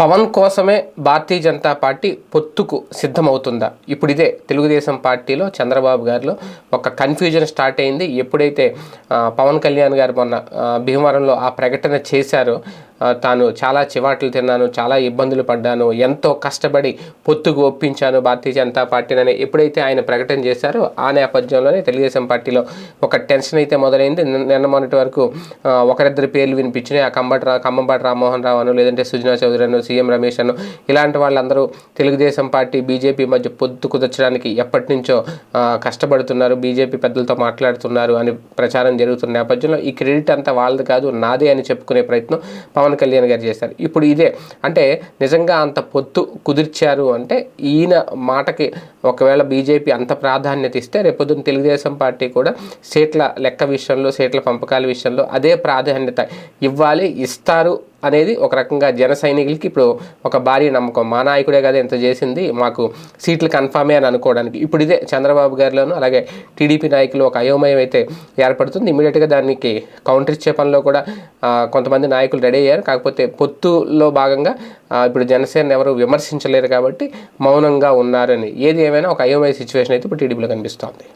పవన్ కోసమే భారతీయ జనతా పార్టీ పొత్తుకు సిద్ధమవుతుందా? ఇప్పుడు ఇదే తెలుగుదేశం పార్టీలో చంద్రబాబు గారిలో ఒక కన్ఫ్యూజన్ స్టార్ట్ అయింది. ఎప్పుడైతే పవన్ కళ్యాణ్ గారు మొన్న భీమవరంలో ఆ ప్రకటన చేశారో తాను చాలా చివాట్లు తిన్నాను చాలా ఇబ్బందులు పడ్డాను ఎంతో కష్టపడి పొత్తుకు ఒప్పించాను భారతీయ జనతా పార్టీని ఎప్పుడైతే ఆయన ప్రకటన చేశారో ఆ నేపథ్యంలోనే తెలుగుదేశం పార్టీలో ఒక టెన్షన్ అయితే మొదలైంది. నిన్న- మొన్నటి వరకు ఒకరిద్దరి పేర్లు వినిపించినాయి. ఆ కంబటి రా కంబంపాటి రామ్మోహన్ రావు అను లేదంటే సుజనా చౌదరి అను సీఎం రమేష్ అను ఇలాంటి వాళ్ళందరూ తెలుగుదేశం పార్టీ బీజేపీ మధ్య పొత్తు కుదర్చడానికి ఎప్పటి నుంచో కష్టపడుతున్నారు బీజేపీ పెద్దలతో మాట్లాడుతున్నారు అని ప్రచారం జరుగుతున్న నేపథ్యంలో ఈ క్రెడిట్ అంతా వాళ్ళది కాదు నాదే అని చెప్పుకునే ప్రయత్నం పవన్ కళ్యాణ్ గారు చేశారు. ఇప్పుడు ఇదే అంటే నిజంగా అంత పొత్తు కుదిర్చారు అంటే ఈయన మాటకి ఒకవేళ బీజేపీ అంత ప్రాధాన్యత ఇస్తే రేపొద్దున తెలుగుదేశం పార్టీ కూడా సీట్ల లెక్క విషయంలో సీట్ల పంపకాల విషయంలో అదే ప్రాధాన్యత ఇవ్వాలి ఇస్తారు అనేది ఒక రకంగా జన సైనికులకి ఇప్పుడు ఒక భారీ నమ్మకం. మా నాయకుడే కదా ఎంత చేసింది మాకు సీట్లు కన్ఫామే అని అనుకోవడానికి. ఇప్పుడు ఇదే చంద్రబాబు గారిలోనూ అలాగే టీడీపీ నాయకులు ఒక అయోమయం అయితే ఏర్పడుతుంది. ఇమీడియట్గా దానికి కౌంటర్ ఇచ్చే పనిలో కూడా కొంతమంది నాయకులు రెడీ అయ్యారు. కాకపోతే పొత్తులో భాగంగా ఇప్పుడు జనసేన ఎవరు విమర్శించలేరు కాబట్టి మౌనంగా ఉన్నారని. ఏది ఏమైనా ఒక అయోమయ సిచ్యువేషన్ అయితే ఇప్పుడు టీడీపీలో కనిపిస్తోంది.